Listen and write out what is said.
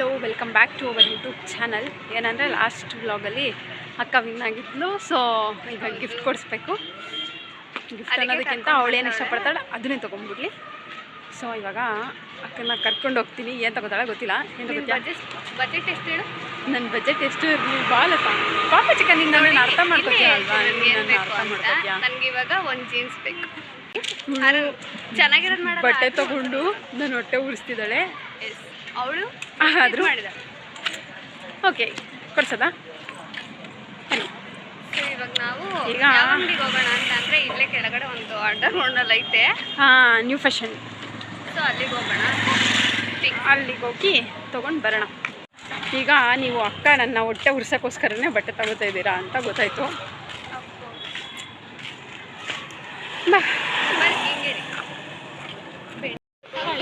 Back to our YouTube channel ಏನಂದರೆ last ವ್ಲಾಗಲ್ಲಿ ಅಕ್ಕ ವಿನ್ ಆಗಿದ್ಲು ಸೊ ಈಗ ಗಿಫ್ಟ್ ಕೊಡಿಸ್ಬೇಕು. ಗಿಫ್ಟ್ ಅನ್ನೋದಕ್ಕಿಂತ ಅವಳು ಏನು. ಇಷ್ಟಪಡ್ತಾಳೆ ಅದನ್ನೇ ತೊಗೊಂಡ್ಬಿಡ್ಲಿ. ಸೊ ಇವಾಗ ಅಕ್ಕನ ಕರ್ಕೊಂಡು ಹೋಗ್ತೀನಿ. ಏನು ತಗೋತಾಳೆ ಗೊತ್ತಿಲ್ಲ. ಏನು ಬಜೆಟ್ ಎಷ್ಟು ಹೇಳು? ನನ್ನ ಬಜೆಟ್ ಎಷ್ಟು? ಇರಲಿ ಬಾಲಪ್ಪ ಪಾಪ ಚಿಕನ್ ನೀನು ಅರ್ಥ ಮಾಡ್ಕೊತೀನಿ ಅಲ್ವಾ? ನನ್ಗೆ ಇವಾಗ ಒಂದು ಜೀನ್ಸ್ ಬೇಕು. ಚೆನ್ನಾಗಿರೋದು ಬಟ್ಟೆ ತೊಗೊಂಡು ನನ್ನ ಹೊಟ್ಟೆ ಉರಿಸ್ತಿದ್ದಾಳೆ. ಅವಳು ಆದರೂ? ಓಕೆ ಕೊಡ್ಸೋದಾ? ಈಗ ಇವಾಗ ನಾವು ಈಗ- ಅಂಗಡಿಗೆ ಹೋಗೋಣ ಅಂತ ಅಂದ್ರೆ ಇಲ್ಲೇ ಕೆಳಗಡೆ ಒಂದು ಅಂಡರ್ ಗ್ರೌಂಡಲ್ಲಿ ಐತೆ. ಹಾಂ ನ್ಯೂ ಫ್ಯಾಷನ್ ಸೊ ಅಲ್ಲಿಗೆ ಹೋಗೋಣ. ಅಲ್ಲಿಗೆ ಹೋಗಿ ತೊಗೊಂಡು ಬರೋಣ. ಈಗ ನೀವು ಅಕ್ಕ ನನ್ನ ಹೊಟ್ಟೆ ಉರ್ಸೋಕ್ಕೋಸ್ಕರನೇ ಬಟ್ಟೆ ತಗೋತಾ ಇದ್ದೀರಾ ಅಂತ ಗೊತ್ತಾಯಿತು. ಬಾ.